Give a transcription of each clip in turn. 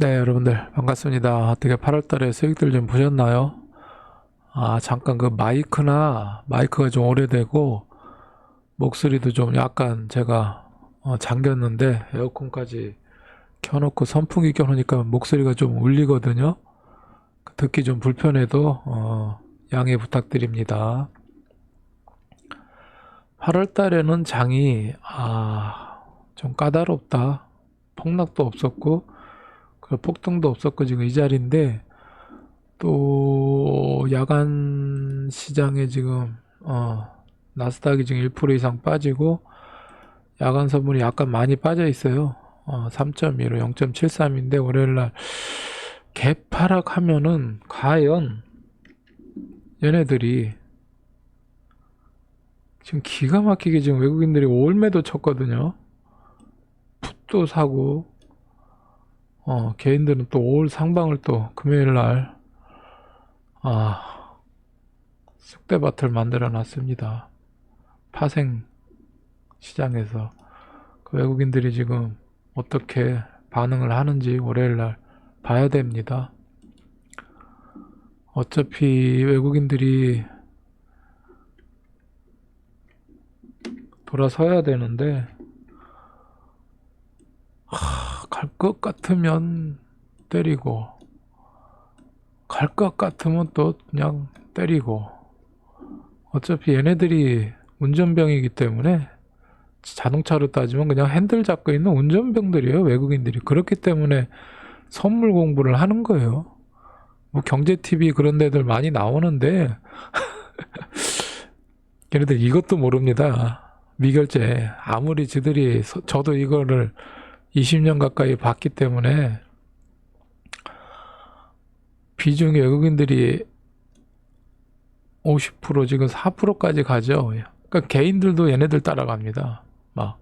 네, 여러분들 반갑습니다. 어떻게 8월달에 수익들 좀 보셨나요? 아, 잠깐 그 마이크나 마이크가 좀 오래되고 목소리도 좀 약간 제가 어, 잠겼는데 에어컨까지 켜놓고 선풍기 켜놓으니까 목소리가 좀 울리거든요. 듣기 좀 불편해도 어, 양해 부탁드립니다. 8월달에는 장이 아, 좀 까다롭다. 폭락도 없었고 그 폭등도 없었고 지금 이 자리인데 또 야간 시장에 지금 어 나스닥이 지금 1% 이상 빠지고 야간 선물이 약간 많이 빠져 있어요. 어 3.2로 0.73인데 월요일 날 개파락 하면은 과연 얘네들이 지금 기가 막히게 지금 외국인들이 올매도 쳤거든요. 풋도 사고 어, 개인들은 또올 상방을 또 금요일 날, 아, 쑥대밭을 만들어 놨습니다. 파생 시장에서. 그 외국인들이 지금 어떻게 반응을 하는지 월요일 날 봐야 됩니다. 어차피 외국인들이 돌아서야 되는데, 갈 것 같으면 때리고 갈 것 같으면 또 그냥 때리고. 어차피 얘네들이 운전병이기 때문에 자동차로 따지면 그냥 핸들 잡고 있는 운전병들이에요 외국인들이. 그렇기 때문에 선물 공부를 하는 거예요. 뭐 경제 TV 그런 데들 많이 나오는데 걔네들 이것도 모릅니다. 미결제. 아무리 지들이 서- 저도 이거를 20년 가까이 봤기 때문에 비중이 외국인들이 50% 지금 4%까지 가죠. 그러니까 개인들도 얘네들 따라갑니다. 막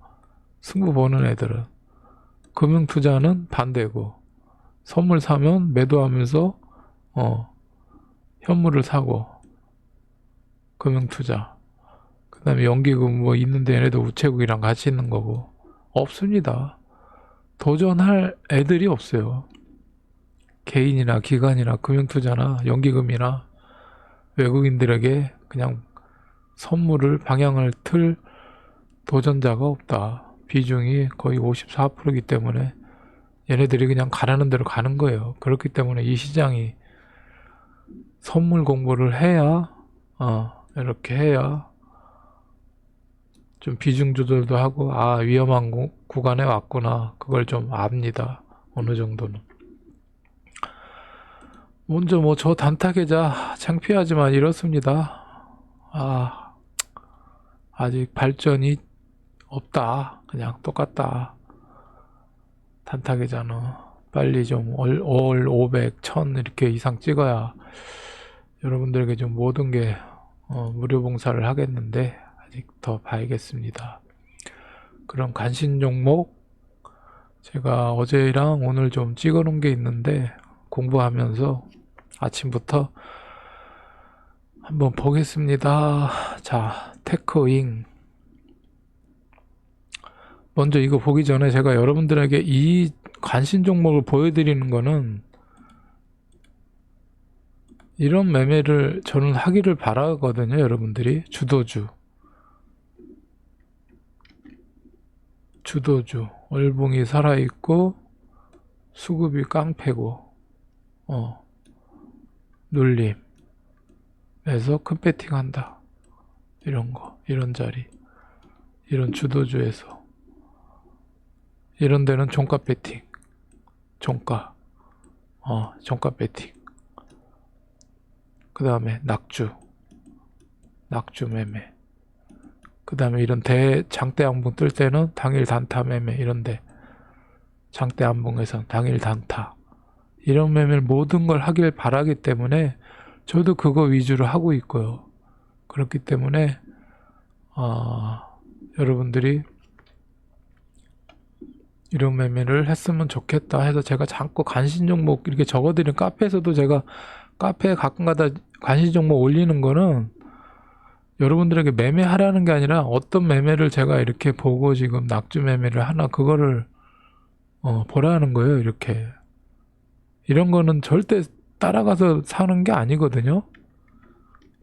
승부 보는 애들은 금융 투자는 반대고 선물 사면 매도하면서 어 현물을 사고 금융 투자 그다음에 연기금 뭐 있는데 얘네도 우체국이랑 같이 있는 거고 없습니다. 도전할 애들이 없어요. 개인이나 기관이나 금융투자나 연기금이나 외국인들에게 그냥 선물을 방향을 틀 도전자가 없다. 비중이 거의 54%이기 때문에 얘네들이 그냥 가라는 대로 가는 거예요. 그렇기 때문에 이 시장이 선물 공부를 해야 어, 이렇게 해야 좀 비중 조절도 하고 아 위험한 구- 구간에 왔구나. 그걸 좀 압니다. 어느 정도는. 먼저 뭐 저 단타 계좌 창피하지만 이렇습니다. 아 아직 발전이 없다. 그냥 똑같다. 단타 계좌는 빨리 좀월 500, 1000 이렇게 이상 찍어야 여러분들에게 좀 모든 게 어, 무료 봉사를 하겠는데 아직 더 봐야겠습니다. 그럼 관심 종목 제가 어제랑 오늘 좀 찍어 놓은 게 있는데 공부하면서 아침부터 한번 보겠습니다. 자, 테크잉. 먼저 이거 보기 전에 제가 여러분들에게 이 관심 종목을 보여드리는 거는 이런 매매를 저는 하기를 바라거든요, 여러분들이. 주도주. 주도주. 월봉이 살아있고, 수급이 깡패고, 어, 눌림. 에서 큰 배팅 한다. 이런 거, 이런 자리. 이런 주도주에서. 이런 데는 종가 배팅. 종가. 어, 종가 배팅. 그 다음에 낙주. 낙주 매매. 그 다음에 이런 대, 장대 항봉 뜰 때는 당일 단타 매매, 이런데. 장대 항봉에선 당일 단타. 이런 매매를 모든 걸 하길 바라기 때문에 저도 그거 위주로 하고 있고요. 그렇기 때문에, 어, 여러분들이 이런 매매를 했으면 좋겠다 해서 제가 자꾸 관심 종목 이렇게 적어드린 카페에서도 제가 카페에 가끔가다 관심 종목 올리는 거는 여러분들에게 매매하라는 게 아니라 어떤 매매를 제가 이렇게 보고 지금 낙주 매매를 하나 그거를 어, 보라는 거예요 이렇게 이런 거는 절대 따라가서 사는 게 아니거든요.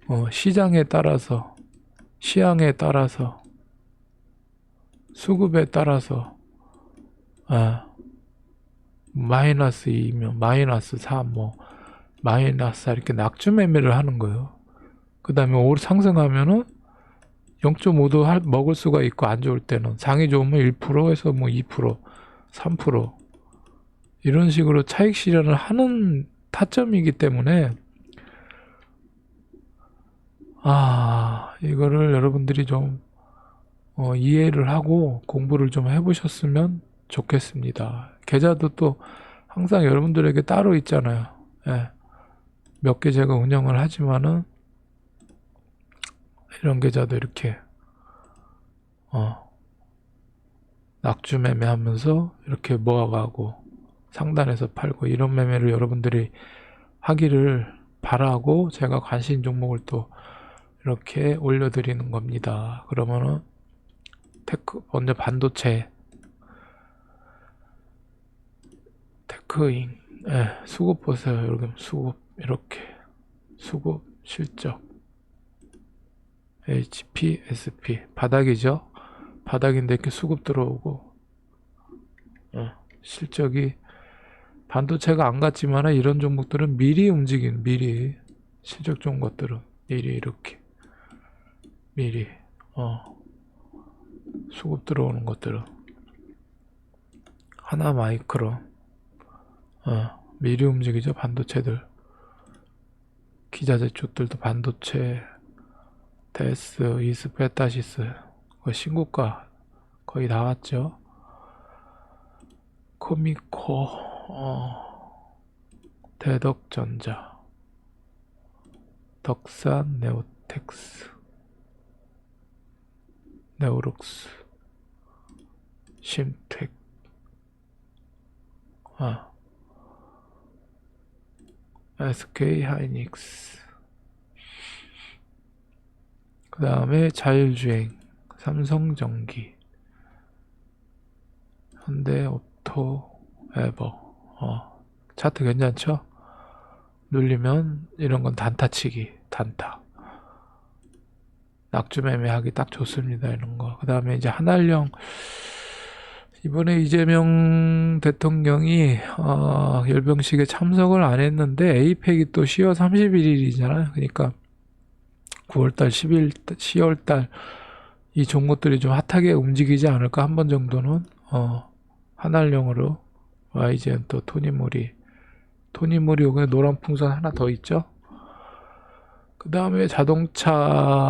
어, 시장에 따라서, 시향에 따라서, 수급에 따라서, 아, 마이너스 2면 마이너스 3, 뭐, 마이너스 4 이렇게 낙주 매매를 하는 거예요. 그 다음에 올 상승하면은 0.5도 할, 먹을 수가 있고 안 좋을 때는 장이 좋으면 1%에서 뭐 2%, 3% 이런 식으로 차익 실현을 하는 타점이기 때문에 아 이거를 여러분들이 좀 어, 이해를 하고 공부를 좀 해보셨으면 좋겠습니다. 계좌도 또 항상 여러분들에게 따로 있잖아요. 예. 몇 개 제가 운영을 하지만은 이런 계좌도 이렇게 어 낙주 매매하면서 이렇게 모아가고 상단에서 팔고 이런 매매를 여러분들이 하기를 바라고 제가 관심 종목을 또 이렇게 올려드리는 겁니다. 그러면은 테크 먼저 반도체 테크인 예, 수급 보세요. 여러분 수급 이렇게 수급 실적 HP, SP 바닥이죠. 바닥인데 이렇게 수급 들어오고. 어, 실적이 반도체가 안 갔지만 이런 종목들은 미리 움직이는 미리. 실적 좋은 것들은 미리 이렇게. 미리. 어. 수급 들어오는 것들은. 하나 마이크론 어. 미리 움직이죠 반도체들. 기자재 쪽들도 반도체 데스, 이스, 페타시스. 그 신고가 거의 나왔죠. 코미코, 어, 대덕전자, 덕산, 네오텍스, 네오룩스, 심텍, 아, SK 하이닉스, 그 다음에 자율주행, 삼성전기, 현대오토, 에버. 어, 차트 괜찮죠? 눌리면 이런 건 단타치기, 단타. 낙주 매매하기 딱 좋습니다. 이런 거. 그 다음에 이제 한알령 이번에 이재명 대통령이 어, 열병식에 참석을 안 했는데 에이펙이 또 10월 31일이잖아요. 그러니까 9월달, 10일, 10월달 이 종목들이 좀 핫하게 움직이지 않을까 한 번 정도는 어, 한알령으로 YGN 또 토니모리 토니모리 여기 노란 풍선 하나 더 있죠. 그 다음에 자동차가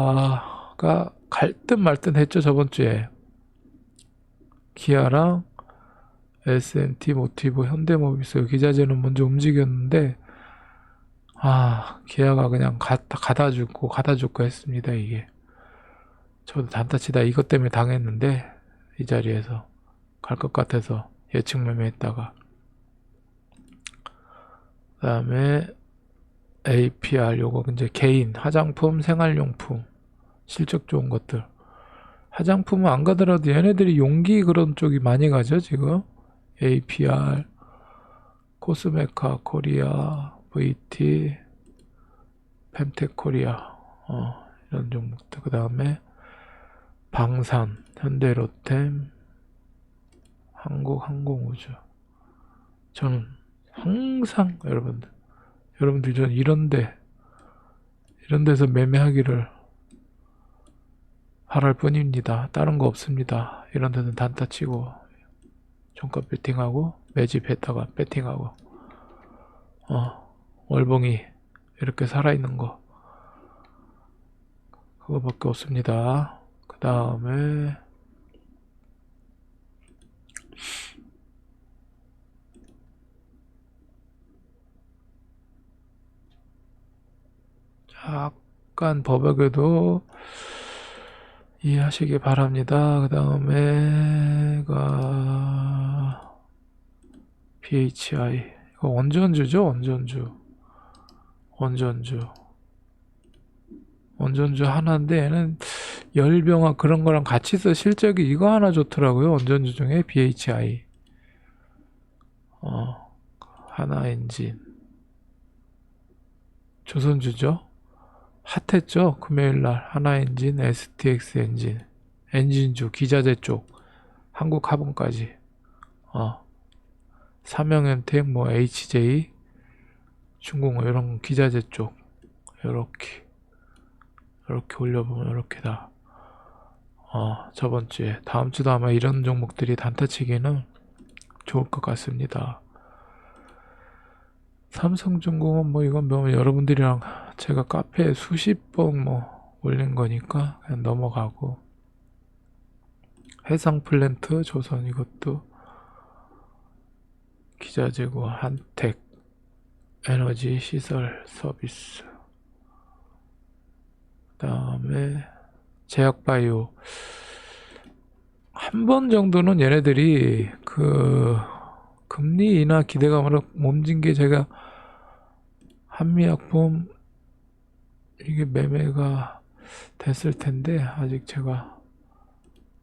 갈 듯 말 듯 했죠 저번 주에 기아랑 S&T 모티브 현대모비스 기자재는 먼저 움직였는데 아, 기아가 그냥 가, 가다 죽고 가다 죽고 했습니다, 이게. 저도 단타치다 이것 때문에 당했는데, 이 자리에서. 갈 것 같아서 예측 매매했다가. 그 다음에 APR, 요거 이제 개인, 화장품, 생활용품, 실적 좋은 것들. 화장품은 안 가더라도 얘네들이 용기 그런 쪽이 많이 가죠, 지금. APR, 코스메카, 코리아, VT, 펜텍 코리아, 어, 이런 종목들. 그 다음에 방산, 현대로템, 한국항공우주. 저는 항상 여러분들, 여러분들 저는 이런데, 이런 데서 매매하기를 바랄 뿐입니다. 다른 거 없습니다. 이런 데는 단타 치고, 종가 배팅하고, 매집 했다가 배팅하고, 어, 월봉이 이렇게 살아있는 거. 그거밖에 없습니다. 그 다음에 약간 버벅에도 이해하시기 바랍니다. 그 다음에가 BHI 이거 원전주죠? 원전주 원전주. 원전주 하나인데 얘는 열병화 그런 거랑 같이 써 실적이 이거 하나 좋더라고요. 원전주 중에 BHI. 어, 하나 엔진 조선주죠 핫했죠 금요일날 하나 엔진 STX 엔진 엔진주 기자재 쪽 한국 화분까지 어 삼형엔텍 뭐 HJ 중공업 이런 기자재 쪽 요렇게 이렇게 올려보면 이렇게 다 어, 저번 주에 다음 주도 아마 이런 종목들이 단타치기는 좋을 것 같습니다. 삼성중공업 뭐 이건 뭐 여러분들이랑 제가 카페에 수십 번 뭐 올린 거니까 그냥 넘어가고 해상 플랜트 조선 이것도 기자재고 한택 에너지 시설 서비스. 그 다음에 제약바이오. 한 번 정도는 얘네들이 그 금리 인하 기대감으로 몸진 게 제가 한미약품 이게 매매가 됐을 텐데 아직 제가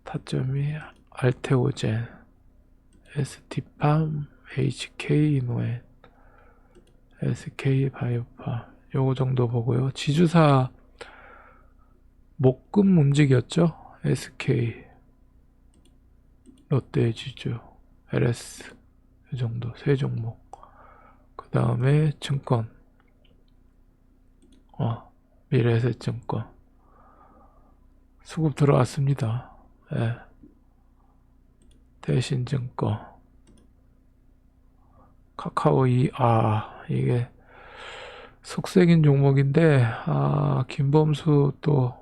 타점이 알테오젠, ST팜, HK 이노엔, SK 바이오팜 요거 정도 보고요. 지주사 목금 움직였죠. SK, 롯데 지주, LS 이 정도 세 종목. 그 다음에 증권, 어 미래에셋증권 수급 들어왔습니다. 예. 대신증권, 카카오 이, 아 이게 속색인 종목인데 아 김범수 또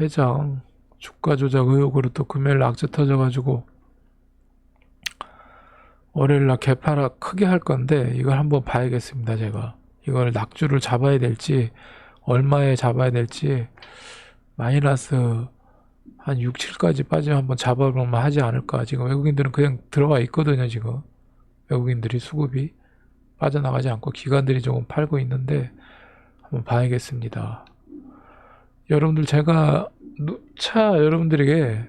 회장 주가 조작 의혹으로 또 금요일 낙제 터져가지고 월요일 날 개파라 크게 할 건데 이걸 한번 봐야겠습니다 제가. 이걸 낙주를 잡아야 될지 얼마에 잡아야 될지 마이너스 한 6, 7까지 빠지면 한번 잡아보면 하지 않을까. 지금 외국인들은 그냥 들어와 있거든요 지금 외국인들이 수급이 빠져나가지 않고 기관들이 조금 팔고 있는데 한번 봐야겠습니다. 여러분들 제가 누차 여러분들에게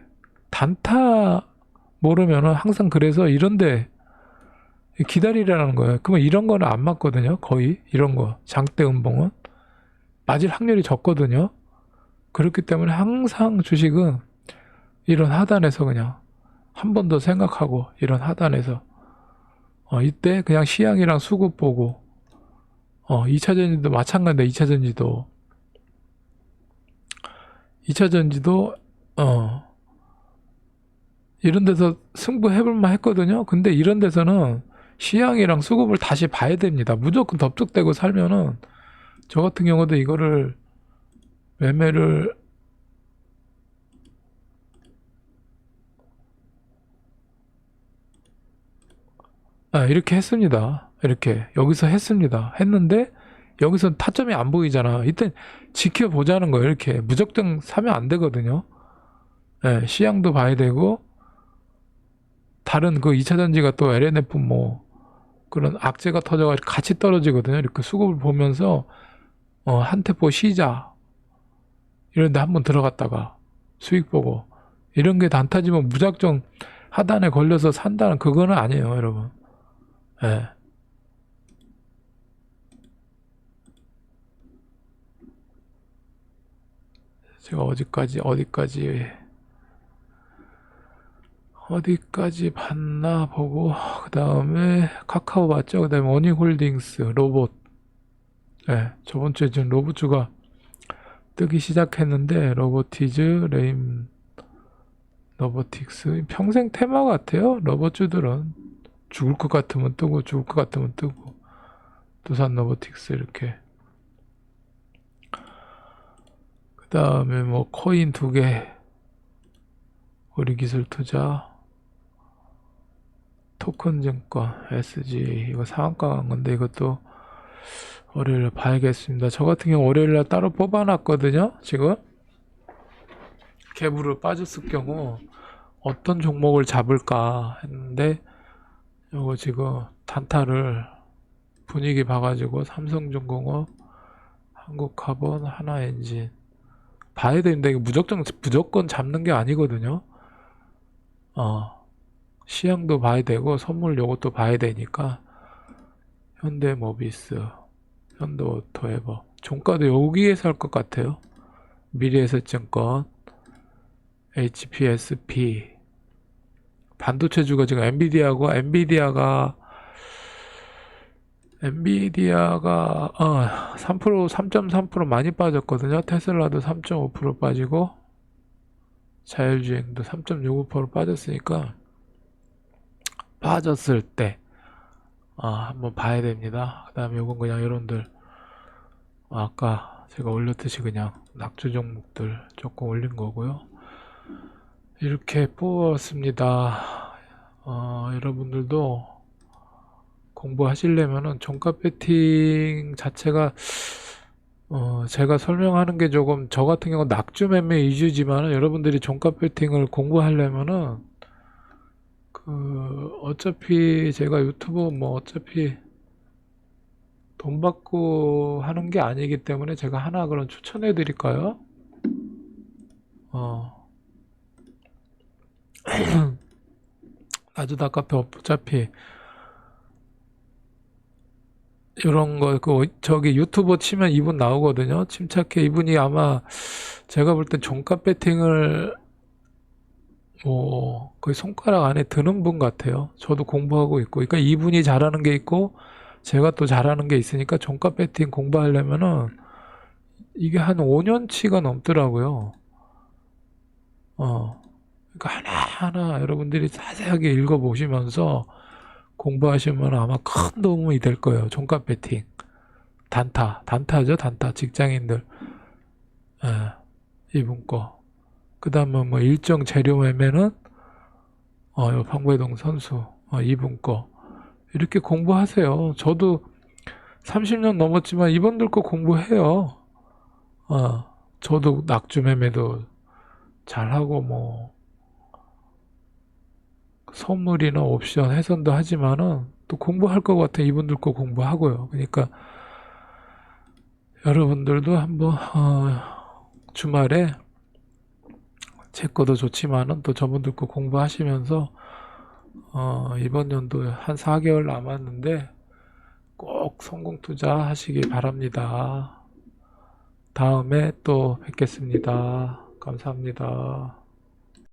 단타 모르면은 항상 그래서 이런데 기다리라는 거예요. 그러면 이런 거는 안 맞거든요. 거의 이런 거 장대 음봉은 맞을 확률이 적거든요. 그렇기 때문에 항상 주식은 이런 하단에서 그냥 한 번 더 생각하고 이런 하단에서 어, 이때 그냥 시향이랑 수급 보고 어, 2차 전지도 마찬가지인데 2차 전지도 2차 전지도 어 이런 데서 승부해볼 만 했거든요. 근데 이런 데서는 시향이랑 수급을 다시 봐야 됩니다. 무조건 덥석대고 살면은 저 같은 경우도 이거를 매매를 아, 이렇게 했습니다. 이렇게 여기서 했습니다. 했는데 여기서 타점이 안 보이잖아. 이때 지켜보자는 거예요. 이렇게 무조건 사면 안 되거든요. 예, 시향도 봐야 되고 다른 그 2차 전지가 또 LNF 뭐 그런 악재가 터져가지고 같이 떨어지거든요. 이렇게 수급을 보면서 어, 한 테포 시자 이런데 한번 들어갔다가 수익 보고 이런 게 단타지면 무작정 하단에 걸려서 산다는 그거는 아니에요, 여러분. 예. 제가 어디까지 어디까지 어디까지 봤나 보고 그 다음에 카카오 봤죠? 그 다음에 원익홀딩스 로봇. 예 저번 주에 지금 로봇주가 뜨기 시작했는데 로보티즈 레임 로보틱스 평생 테마 같아요 로봇주들은 죽을 것 같으면 뜨고 죽을 것 같으면 뜨고. 두산 로보틱스 이렇게. 그 다음에 뭐 코인 두 개. 우리 기술 투자. 토큰 증권 SG 이거 상한가 간 건데 이것도 월요일 봐야겠습니다. 저 같은 경우 월요일 날 따로 뽑아놨거든요. 지금. 갭으로 빠졌을 경우 어떤 종목을 잡을까 했는데 요거 지금 단타를 분위기 봐가지고 삼성중공업, 한국카본, 하나엔진 봐야 되는데 이게 무조건 무조건 잡는 게 아니거든요. 어 시향도 봐야 되고 선물 요것도 봐야 되니까 현대모비스, 현대오토에버. 종가도 여기에서 할 것 같아요. 미래에셋증권, HPSP. 반도체주가 지금 엔비디아고 엔비디아가 엔비디아가 어, 3% 3.3% 많이 빠졌거든요. 테슬라도 3.5% 빠지고 자율주행도 3.65% 빠졌으니까 빠졌을 때 아, 한번 봐야 됩니다. 그 다음에 요건 그냥 여러분들 아까 제가 올렸듯이 그냥 낙주 종목들 조금 올린 거고요. 이렇게 뽑았습니다. 어, 여러분들도 공부하시려면은 종가 배팅 자체가 어, 제가 설명하는 게 조금 저 같은 경우 낙주 매매 위주지만은 여러분들이 종가 배팅을 공부하려면은 그 어차피 제가 유튜브 뭐 어차피 돈 받고 하는 게 아니기 때문에 제가 하나 그럼 추천해 드릴까요? 어. 나주다 카페 어차피 이런 거, 그, 저기 유튜브 치면 이분 나오거든요. 침착해. 이분이 아마 제가 볼 땐 종가 배팅을 뭐 거의 손가락 안에 드는 분 같아요. 저도 공부하고 있고. 그러니까 이분이 잘하는 게 있고 제가 또 잘하는 게 있으니까 종가 배팅 공부하려면은 이게 한 5년치가 넘더라고요. 어. 그러니까 하나하나 여러분들이 자세하게 읽어보시면서 공부하시면 아마 큰 도움이 될 거예요. 종가 배팅. 단타. 단타죠, 단타. 직장인들. 예, 이분 거. 그 다음에 뭐 일정 재료 매매는, 어, 요 방배동 선수. 어, 이분 거. 이렇게 공부하세요. 저도 30년 넘었지만 이분들 거 공부해요. 어, 저도 낙주 매매도 잘하고 뭐, 선물이나 옵션 해선도 하지만은 또 공부할 것 같아 이분들 거 공부하고요. 그러니까 여러분들도 한번 어, 주말에 제 거도 좋지만은 또 저분들 거 공부하시면서 어, 이번 연도 한 4개월 남았는데 꼭 성공 투자 하시기 바랍니다. 다음에 또 뵙겠습니다. 감사합니다.